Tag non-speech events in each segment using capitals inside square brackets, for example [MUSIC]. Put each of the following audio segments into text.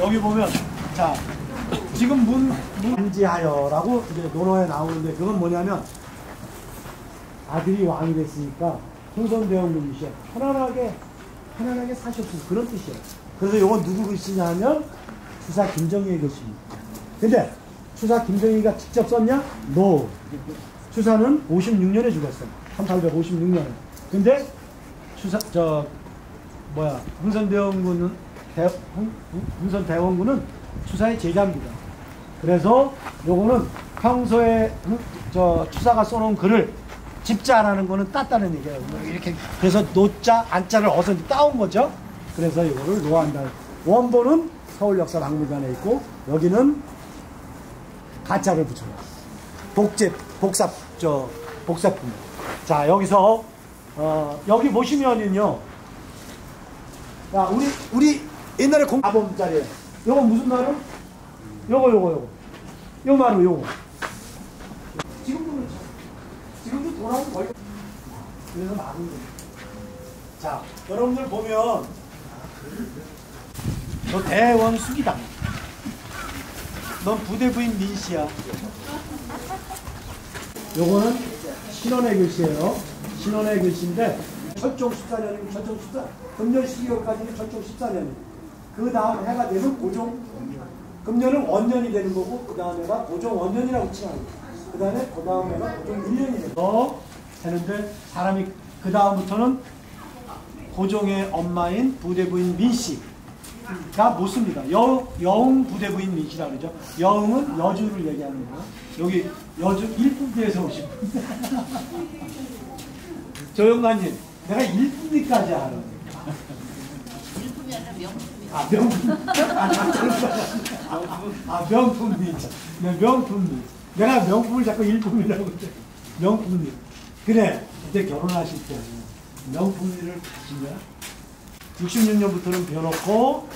여기 보면 자 지금 문 문지하여라고 이제 논어에 나오는데 그건 뭐냐면 아들이 왕이 됐으니까 흥선대원군이시여 편안하게 편안하게 사셨고 그런 뜻이에요. 그래서 이건 누구 글씨냐 하면 추사 김정희의 글씨입니다. 근데 추사 김정희가 직접 썼냐? No. 추사는 56년에 죽었어요. 1856년에. 근데 추사 저 뭐야 흥선대원군은 대, 흥, 흥선 대원군은 추사의 제자입니다. 그래서 요거는 평소에 흥- 저 추사가 써놓은 글을 집자라는 거는 땄다는 얘기예요. 뭐 이렇게 그래서 노자 안자를 어서 따온 거죠. 그래서 이거를 노한다. 원본은 서울역사박물관에 있고 여기는 가짜를 붙여놨어. 복제 복사 저 복사품. 자 여기서 어, 여기 보시면은요. 야 우리 우리 옛날에 공 아범자리에 요거 무슨 말은? 요거 요거 요거 요 말은 요거. 지금도 그렇죠. 지금도 돌아오는 거예요. 그래서 거예요. 자, 여러분들 보면 너 대원 숙이다. 넌 부대 부인 민씨야. 요거는 신원의 글씨예요. 신원의 글씨인데 철종 14년이면 철종 14, 금년 12월까지는 철종 14년이에요. 그 다음 해가 되면 고종, 금년은 원년이 되는 거고 그 다음 해가 고종 원년이라고 거예요. 그 다음에 그 다음 해가 고종 1년이 되는 거 되는데 사람이 그 다음부터는 고종의 엄마인 부대부인 민씨가 묻습니다. 여, 여웅 부대부인 민씨라 그러죠. 여웅은 여주를 얘기하는 거예요. 여기 여주 일품대에서 오신 분. [LAUGHS] 조영관님, 내가 일품리까지 알아. 일품이 아니라 명품이야. 아, 명품. 아, 아, 아, 명품리. 네, 명품리. 내가 명품을 자꾸 일품이라고 그래. 명품리. 그래, 그때 결혼하실 때 가신 거야? 66년부터는 벼놓고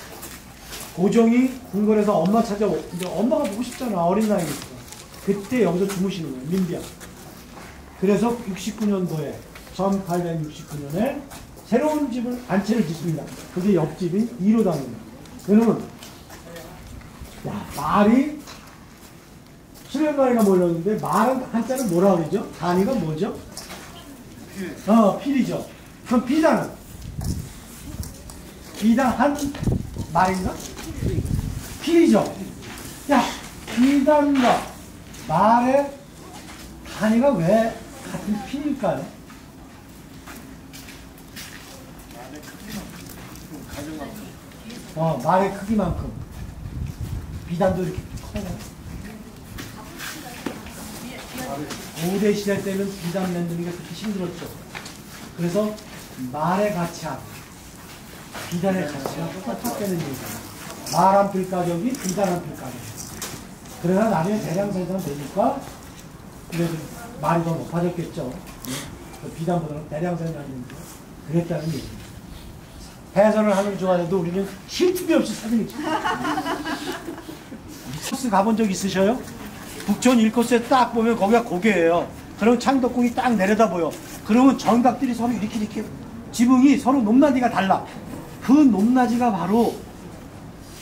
고종이 궁궐에서 엄마 찾아오, 이제 엄마가 보고 싶잖아, 어린 나이니까. 그때 여기서 주무시는 거예요, 민비야. 그래서 69년도에 1869년에 새로운 집을 안채를 짓습니다. 그게 옆집인 이로당입니다. 그러면 야 말이 수련가리가 몰렸는데 말은 한자는 뭐라 그러죠? 단위가 뭐죠? 어 필이죠. 그럼 비단은 비단 한 말인가? 필이죠. 야 비단과 말의 단위가 왜 같은 필일까요? 어, 말의 크기만큼. 비단도 이렇게 커요. 고대 시대 때는 비단 만드는 게 그렇게 힘들었죠. 그래서 말의 가치와 비단의 가치가 똑같다는 얘기예요. 말 한 필 가격이 비단 한 필 가격. 그래서 나중에 대량 생산되니까 그래도 말이 더 높아졌겠죠. 그 비단보다는 대량 생산되니까 그랬다는 얘기입니 다. 해설을 하는 중간에도 우리는 쉴 틈이 없이 사진을 찍어요. [LAUGHS] 코스 가본 적 있으셔요? 북촌 1코스에 딱 보면 거기가 고개예요. 그럼 창덕궁이 딱 내려다 보여. 그러면 정각들이 서로 이렇게 이렇게 지붕이 서로 높낮이가 달라. 그 높낮이가 바로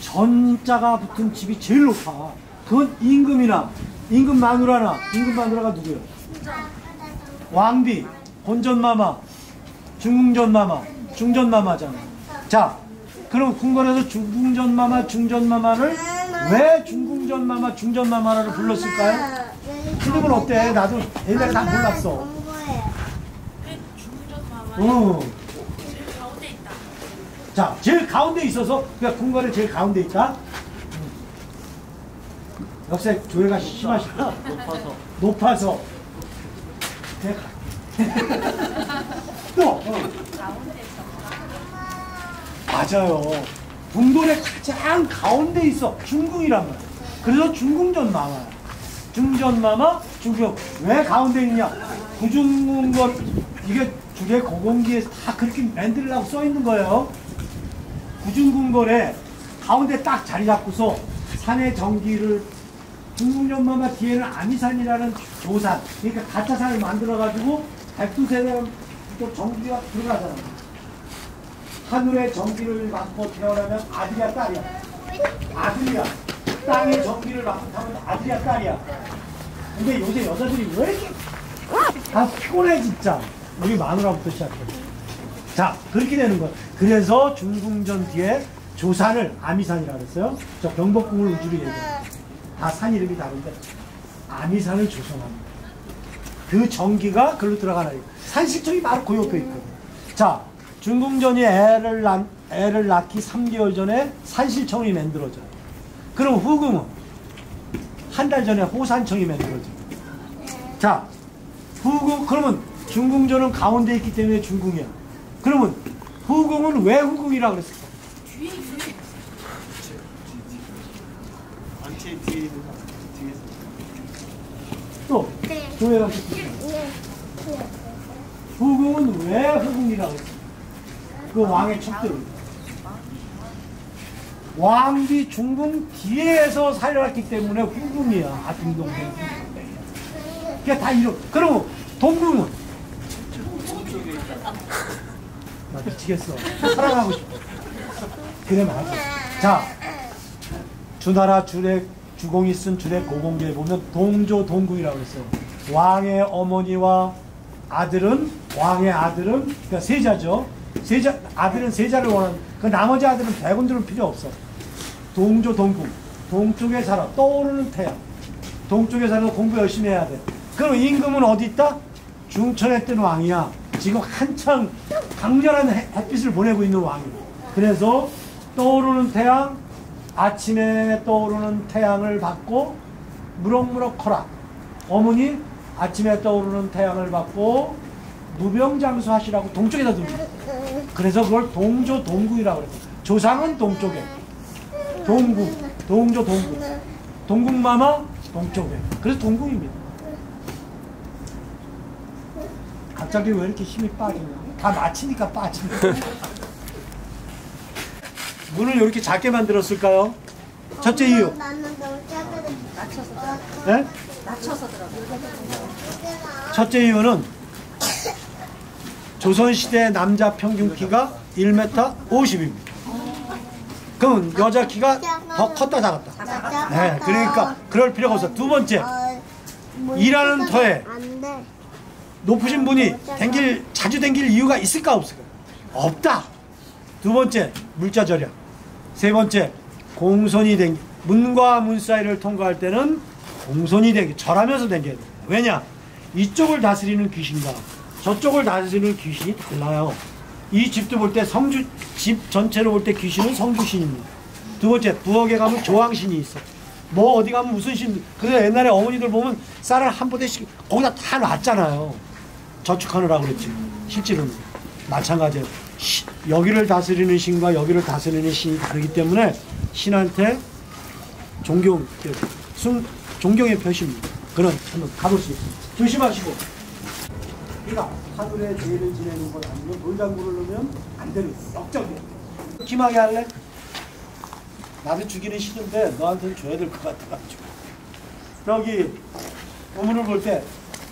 전자가 붙은 집이 제일 높아. 그건 임금이나 임금 마누라나 임금 마누라가 누구예요? 왕비, 본전마마, 중궁전마마, 중전마마잖아. 자, 그럼 궁궐에서 중궁전마마, 중전마마를 왜 중궁전마마, 중전마마를 불렀을까요? 틀리면 어때? 나도 옛날에 다 몰랐어. 어. 제일 가운데 있다. 자, 제일 가운데 있어서 그러니까 궁궐에 제일 가운데 있다. 역시 조회가 심하시다. 높아서. 높아서. [LAUGHS] [LAUGHS] 또. 어. 가운데 있다. 맞아요. 궁궐의 가장 가운데 있어. 중궁이란 말이야. 그래서 중궁전 마마야. 중전 마마, 중궁. 왜 가운데 있냐? 구중궁궐, 이게 주례 고공기에 다 그렇게 만들라고 써 있는 거예요. 구중궁궐에 가운데 딱 자리 잡고서 산의 전기를 중궁전마마 뒤에는 아미산이라는 조산, 그러니까 가짜 산을 만들어가지고 백두세대부터 전기가 들어가잖아. 하늘의 전기를 받고 태어나면 아들이야 딸이야. 아들이야. 땅의 전기를 맡고 타면 아들이야, 딸이야. 근데 요새 여자들이 왜 이렇게 다 피곤해, 진짜. 우리 마누라부터 시작해. 자, 그렇게 되는 거야. 그래서 중궁전 뒤에 조산을 아미산이라고 그랬어요. 저 경복궁을 우주로 얘기해요. 다 산 이름이 다른데 아미산을 조성합니다. 그 전기가 글로 들어가는 거예요. 산실청이 바로 그 옆에 있거든. 자, 중궁전이 애를 낳, 애를 낳기 3개월 전에 산실청이 만들어져요. 그럼 후궁은 한 달 전에 호산청이 만들어져요. 자, 후궁, 그러면 중궁전은 가운데 있기 때문에 중궁이야. 그러면 후궁은 왜 후궁이라고 그랬을까? 또, 조회가 후궁은 왜 후궁이라고 했을까? 그 왕의 척들. 왕비 중궁 뒤에서 살려왔기 때문에 후궁이야. 아등동생. 그게 다 이런. 그럼 동궁은? 나 미치겠어. 사랑하고 싶어. 그래 맞아. 자, 주나라 주례 주공이 쓴 주례 고공기에 보면 동조 동궁이라고 했어요. 왕의 어머니와 아들은 왕의 아들은 그러니까 세자죠. 세자 아들은 세자를 원하는 그 나머지 아들은 백원들은 필요 없어. 동조 동궁 동쪽에 살아 떠오르는 태양 동쪽에 살아 공부 열심히 해야 돼. 그럼 임금은 어디 있다? 중천에 뜬 왕이야. 지금 한창 강렬한 해- 햇빛을 보내고 있는 왕이야. 그래서 떠오르는 태양 아침에 떠오르는 태양을 받고 무럭무럭 커라. 어머니 아침에 떠오르는 태양을 받고 무병장수 하시라고 동쪽에다 거야. 그래서 그걸 동조 동궁이라고 그랬어. 조상은 동쪽에. 동궁, 동조 동궁. 동궁마마 동쪽에. 그래서 동궁입니다. 갑자기 왜 이렇게 힘이 빠지냐? 다 맞히니까 빠지네. [LAUGHS] 문을 이렇게 작게 만들었을까요? 첫째 이유. 나는 너무 작아서 맞춰서 네? 첫째 이유는 조선시대 남자 평균 키가 1m 50입니다. 그럼 여자 키가 더 컸다 작았다. 네, 그러니까 그럴 필요가 없어. 두 번째, 일하는 터에 높으신 분이 댕길 자주 댕길 이유가 있을까 없을까? 없다. 두 번째 물자 절약. 세 번째 공손이 댕기 문과 문 사이를 통과할 때는 공손이 댕기 절하면서 댕겨야 돼. 왜냐? 이쪽을 다스리는 귀신과 저쪽을 다스리는 귀신이 달라요. 이 집도 볼 때 성주 집 전체로 볼 때 귀신은 성주신입니다. 두 번째 부엌에 가면 조왕신이 있어. 뭐 어디 가면 무슨 신? 그래서 옛날에 어머니들 보면 쌀을 한 부대씩 거기다 다 놨잖아요. 저축하느라고 그랬지. 실제로는 마찬가지예요. 시- 여기를 다스리는 신과 여기를 다스리는 신이 다르기 때문에 신한테 존경, 순, 존경의 표시입니다. 그런 한번 가볼 수 있습니다. 조심하시고. 우리가 하늘에 죄를 지내는 것 아니면 돌장구를 넣으면 안 되는 역적이야. 김하게 할래? 나도 주기는 싫은데 너한테는 줘야 될 것 같아가지고. 여기 우물을 볼 때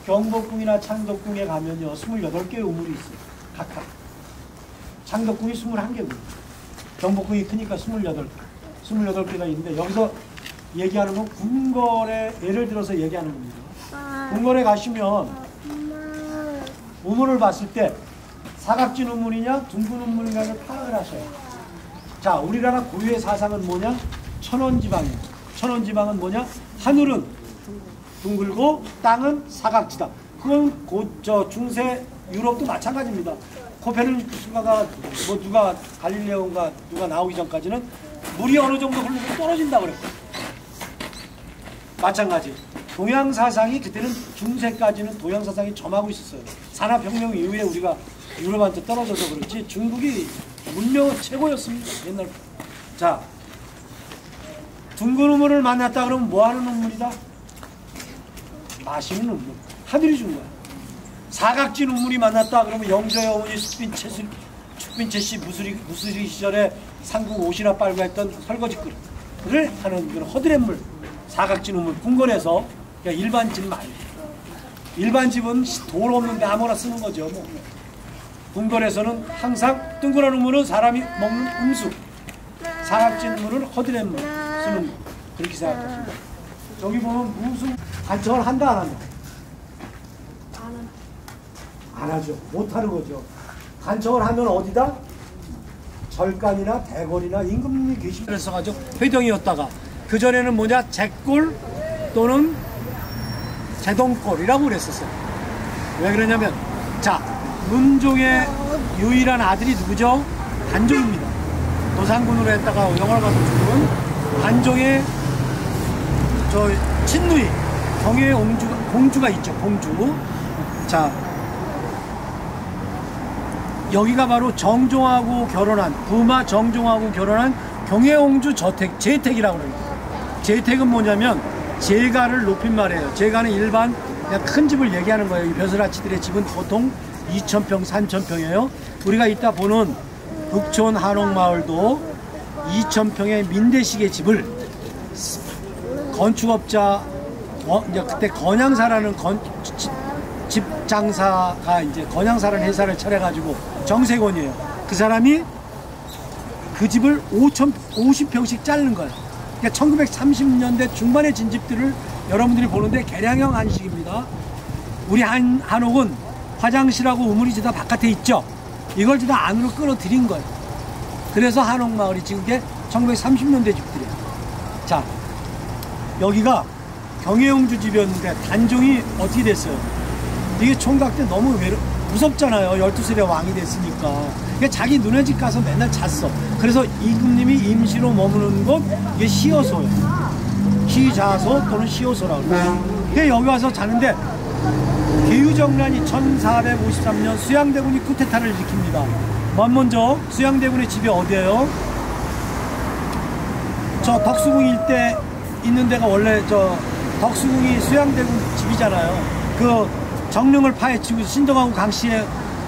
경복궁이나 창덕궁에 가면요 28개의 우물이 있어요. 각각. 창덕궁이 21개고 경복궁이 크니까 28개. 28개가 있는데 여기서 얘기하는 건 궁궐에 예를 들어서 얘기하는 겁니다. 궁궐에 가시면 우물을 봤을 때 사각진 우물이냐 둥근 우물이냐를 파악을 하셔요. 자, 우리나라 고유의 사상은 뭐냐? 천원지방이에요. 천원지방은 뭐냐? 하늘은 둥글고 땅은 사각지다. 그건 고, 저 중세 유럽도 마찬가지입니다. 코페르니쿠스가 뭐 누가 갈릴레오인가 누가 나오기 전까지는 물이 어느 정도 흐르면 떨어진다 그랬고 마찬가지. 동양 사상이 그때는 중세까지는 동양 사상이 점하고 있었어요. 산업혁명 이후에 우리가 유럽한테 떨어져서 그렇지 중국이 문명은 최고였습니다. 옛날. 자, 둥근 우물을 만났다 그러면 뭐 하는 우물이다? 마시는 우물. 하늘이 준 거야. 사각진 우물이 만났다 그러면 영조의 어머니 숙빈채, 씨- 숙빈채 씨 무수리, 무수리 시절에 상국 옷이나 빨고 했던 설거지 그릇을 하는 그런 허드렛물. 사각진 우물. 궁궐에서 그냥 일반 집 말고. 일반 집은 돌 없는데 아무나 쓰는 거죠. 뭐. 궁궐에서는 항상 둥그런 우물은 사람이 먹는 음수. 사각진 문을 허드렛 문 쓰는 그렇게 생각하시면 돼요. 저기 보면 무슨 관청을 한다 안 한다? 안 하죠. 못 하는 거죠. 관청을 하면 어디다? 절간이나 대궐이나 임금님이 계시면 그랬어가지고 회동이었다가 그 전에는 뭐냐 제골 또는 제동골이라고 그랬었어요. 왜 그러냐면 자 문종의 유일한 아들이 누구죠? 단종입니다. 노상군으로 했다가 영화를 가서 죽은 단종의 저 친누이 경의 공주가, 공주가 있죠. 공주. 자 여기가 바로 정종하고 결혼한 부마 정종하고 결혼한 경혜옹주 저택 제택이라고 그래요. 제택은 뭐냐면 제가를 높인 말이에요. 제가는 일반 그냥 큰 집을 얘기하는 거예요. 이 벼슬아치들의 집은 보통 2,000평, 3,000평이에요. 우리가 이따 보는 북촌 한옥마을도 2,000평의 민대식의 집을 건축업자 어, 이제 그때 건양사라는 건, 집, 집 장사가 이제 건양사라는 회사를 차려가지고 정세권이에요. 그 사람이 그 집을 5천 50평씩 자르는 거예요. 그러니까 1930년대 중반의 진집들을 여러분들이 보는데 개량형 한식입니다. 우리 한 한옥은 화장실하고 우물이 다 바깥에 있죠. 이걸 다 안으로 끌어들인 거예요. 그래서 한옥 마을이 지금 게 1930년대 집들이에요. 자, 여기가 경혜용주 집이었는데 단종이 어떻게 됐어요? 이게 총각 때 너무 외로, 무섭잖아요. 12살에 왕이 됐으니까. 그러니까 자기 누네 집 가서 맨날 잤어. 그래서 임금님이 임시로 머무는 곳, 이게 시어소예요. 시자소 또는 시어소라고 그래요. 그러니까 여기 와서 자는데 개유정란이 1453년 수양대군이 쿠데타를 일으킵니다. 먼 먼저 수양대군의 집이 어디예요? 저 덕수궁 일대 있는 데가 원래 저 덕수궁이 수양대군 집이잖아요. 그 정릉을 파헤치고 신동하고 강씨의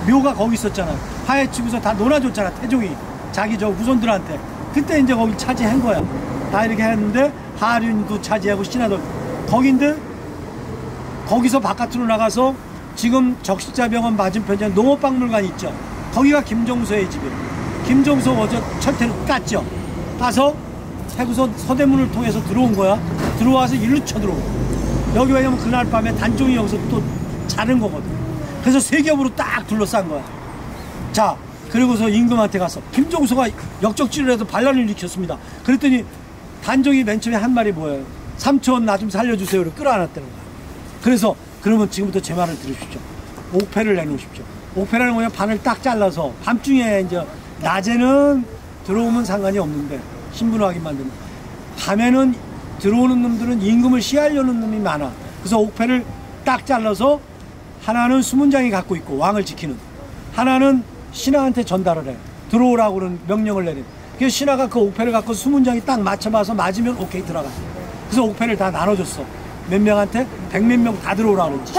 묘가 거기 있었잖아. 파헤치고서 다 놀아줬잖아. 태종이 자기 저 후손들한테. 그때 이제 거기 차지한 거야. 다 이렇게 했는데 하륜도 차지하고 신하도 거긴데 거기서 바깥으로 나가서 지금 적십자병원 맞은편에 농업박물관 있죠. 거기가 김종서의 집이에요. 김종서 어제 철퇴를 깠죠. 까서 해구서 서대문을 통해서 들어온 거야. 들어와서 일로 쳐들어온 거야. 여기 왜냐면 그날 밤에 단종이 여기서 또 자는 거거든. 그래서 세 겹으로 딱 둘러싼 거야. 자, 그리고서 임금한테 가서 김종서가 역적질을 해서 반란을 일으켰습니다. 그랬더니 단종이 맨 처음에 한 말이 뭐예요? 삼촌 나 좀 살려주세요를 끌어안았다는 거야. 그래서 그러면 지금부터 제 말을 들으십시오. 옥패를 내놓으십시오. 옥패라는 거냐 반을 딱 잘라서 밤중에 이제 낮에는 들어오면 상관이 없는데 신분 확인만 되면 밤에는 들어오는 놈들은 임금을 시하려는 놈이 많아. 그래서 옥패를 딱 잘라서 하나는 수문장이 갖고 있고 왕을 지키는 하나는 신하한테 전달을 해. 들어오라고는 명령을 내린. 그래서 신하가 그 옥패를 갖고 수문장이 딱 맞춰봐서 맞으면 오케이 들어가. 그래서 옥패를 다 나눠줬어. 몇 명한테 백 몇 명 다 들어오라 그러지.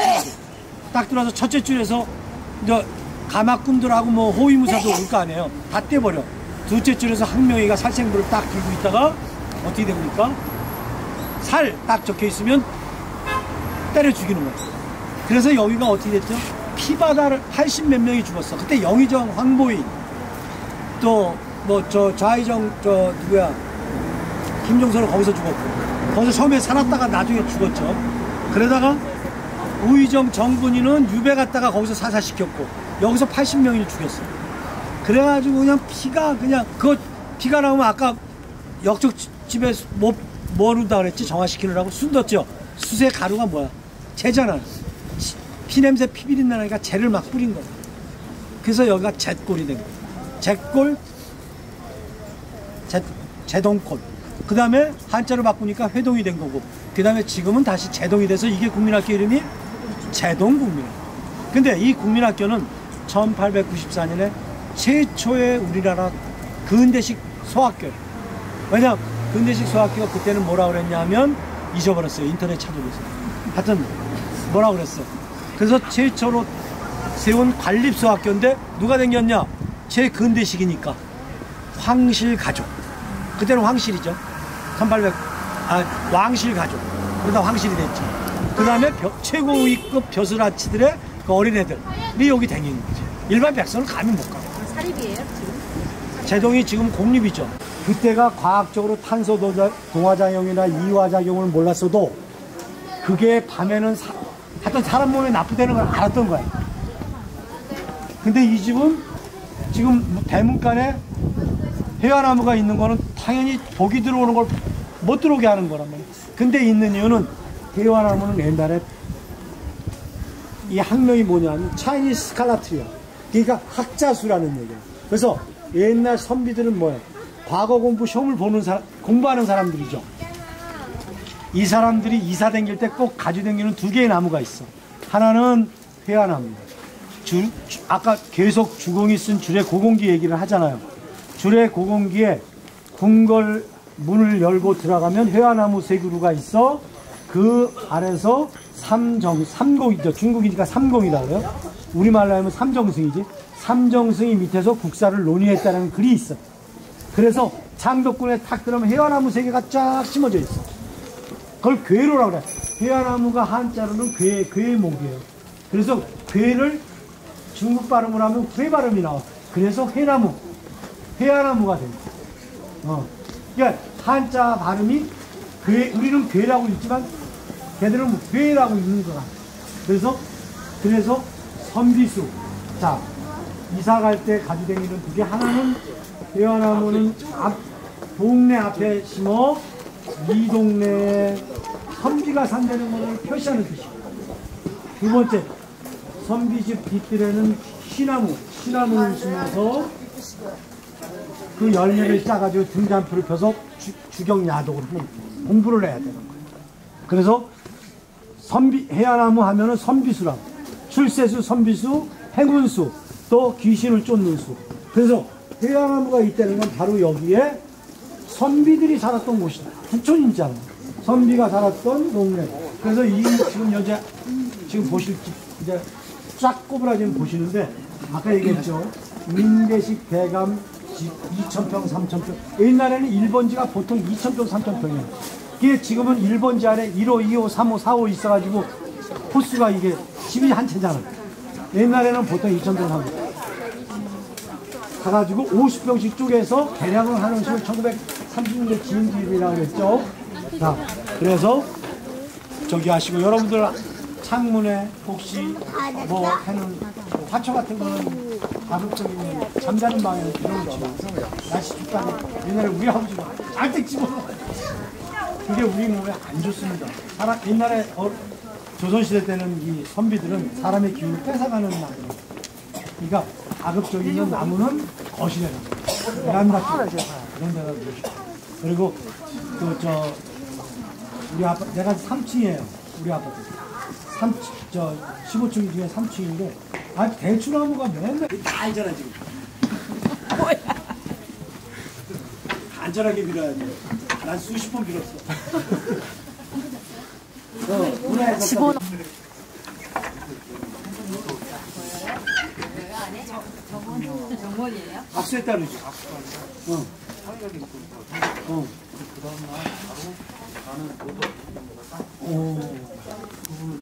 딱 들어와서 첫째 줄에서 이제 가마꾼들하고 뭐 호위무사도 올 거 아니에요. 다 떼버려. 둘째 줄에서 한 명이가 살생부를 딱 들고 있다가 어떻게 됩니까? 살 딱 적혀 있으면 때려 죽이는 거야. 그래서 여기가 어떻게 됐죠? 피바다를 80 몇 명이 죽었어. 그때 영의정, 황보인 또 뭐 저 좌의정 저 누구야 김종서는 거기서 죽었고 거기서 처음에 살았다가 나중에 죽었죠. 그러다가 우의정 정군이는 유배 갔다가 거기서 사살시켰고 여기서 80명이 죽였어. 그래가지고 그냥 피가 그냥 그 피가 나오면 아까 역적 집에 뭐 뭐르다 그랬지 정화시키느라고 순 뒀죠. 수세 가루가 뭐야? 재잖아. 피 냄새 피비린 나니까 재를 막 뿌린 거야. 그래서 여기가 잿골이 된 거야. 잿골, 제, 제동골. 그 다음에 한자로 바꾸니까 회동이 된 거고. 그 다음에 지금은 다시 제동이 돼서 이게 국민학교 이름이 제동국민학교. 근데 이 국민학교는 1894년에 최초의 우리나라 근대식 소학교예요. 왜냐 근대식 소학교가 그때는 뭐라 그랬냐면 잊어버렸어요. 인터넷 찾아보세요. 하여튼 뭐라 그랬어. 그래서 최초로 세운 관립소 학교인데 누가 생겼냐? 최근대식이니까 황실 가족. 그때는 황실이죠. 1800, 아, 왕실 가족. 그러다 황실이 됐죠. 그 다음에 최고위급 벼슬아치들의 그 어린애들이 여기 다니는 거지. 일반 백성은 감히 못 가. 사립이에요 지금? 제동이 지금 공립이죠. 그때가 과학적으로 탄소 도자- 동화작용이나 이화작용을 몰랐어도 그게 밤에는 사, 하여튼 사람 몸에 나쁘다는 걸 알았던 거야. 근데 이 집은 지금 대문간에 해화나무가 있는 거는 당연히 복이 들어오는 걸 못 들어오게 하는 거란 말이야. 근데 있는 이유는 해화나무는 옛날에 이 학명이 뭐냐면 차이니스 스칼라트리아. 그러니까 학자수라는 얘기야. 그래서 옛날 선비들은 뭐야? 과거 공부 시험을 보는 사람, 공부하는 사람들이죠. 이 사람들이 이사 댕길 때 꼭 가지고 댕기는 두 개의 나무가 있어. 하나는 회화나무입니다. 줄, 주- 아까 계속 주공이 쓴 줄의 고공기 얘기를 하잖아요. 줄의 고공기에 궁궐 문을 열고 들어가면 회화나무 세 그루가 있어. 그 아래서 삼정, 삼공이죠. 중국이니까 삼공이라고 그래요. 우리말로 하면 삼정승이지. 삼정승이 밑에서 국사를 논의했다는 글이 있어. 그래서 장덕군에 탁 들어오면 회화나무 세 개가 쫙 심어져 있어. 그걸 괴로라고 그래. 회화나무가 한자로는 괴, 괴목이에요. 그래서 괴를 중국 발음을 하면 회 발음이 나와. 그래서 회나무, 회화나무가 돼요. 어. 그러니까 한자 발음이 괴, 우리는 괴라고 읽지만 걔들은 뭐 괴라고 읽는 거야. 그래서, 그래서 선비수. 자, 이사 갈 때 가지고 다니는 두 개. 하나는 회화나무는 앞, 동네 앞에 심어 이 동네에 선비가 산다는 것을 표시하는 뜻이고 두 번째 선비집 뒷뜰에는 시나무 시나무를 심어서 그 열매를 짜가지고 등잔표를 펴서 주, 주경 야독을 하는 거예요. 공부를 해야 되는 거예요 그래서 선비 해야나무 하면은 선비수라고 출세수 선비수 행운수 또 귀신을 쫓는 수 그래서 해야나무가 있다는 건 바로 여기에 선비들이 살았던 곳이다. 부촌이잖아. 선비가 살았던 동네. 그래서 이 지금 현재 지금 보실 집 이제 쫙 꼬부라지면 보시는데 아까 얘기했죠. 민대식 대감 집 2,000평, 3,000평. 옛날에는 1번지가 보통 2,000평, 3,000평이에요. 이게 지금은 1번지 안에 1호, 2호, 3호, 4호 있어가지고 호수가 이게 집이 한 채잖아. 옛날에는 보통 2,000평, 3,000평. 가가지고 50평씩 쪼개서 개량을 하는 식으로 1930년대 지은 집이라고 했죠. 자, 그래서 저기 하시고 여러분들 창문에 혹시 뭐 하는 뭐 화초 같은 거는 가급적이면 잠자는 방에는 들어놓지 마세요. 날씨 춥다고 옛날에 우리 아버지가 잘때 집어넣어. 그게 우리 몸에 안 좋습니다. 사람, 옛날에 어, 조선시대 때는 이 선비들은 사람의 기운을 뺏어가는 나무예요. 그러니까 가급적이면 나무는 거실에 놔. 베란다 쪽 그런 데다 놓으시고 그리고 그저 우리 아파 내가 3층이에요 우리 아파트 3, 저 15층 중에 3층인데 아 대추나무가 맨날 다 알잖아 지금 [LAUGHS] 뭐야? 안전하게 밀어야 돼 난 수십 번 밀었어. [LAUGHS] 어, 집어넣 박수에 따르지. 어. 어. 그 다음날 바로 나는 못 어.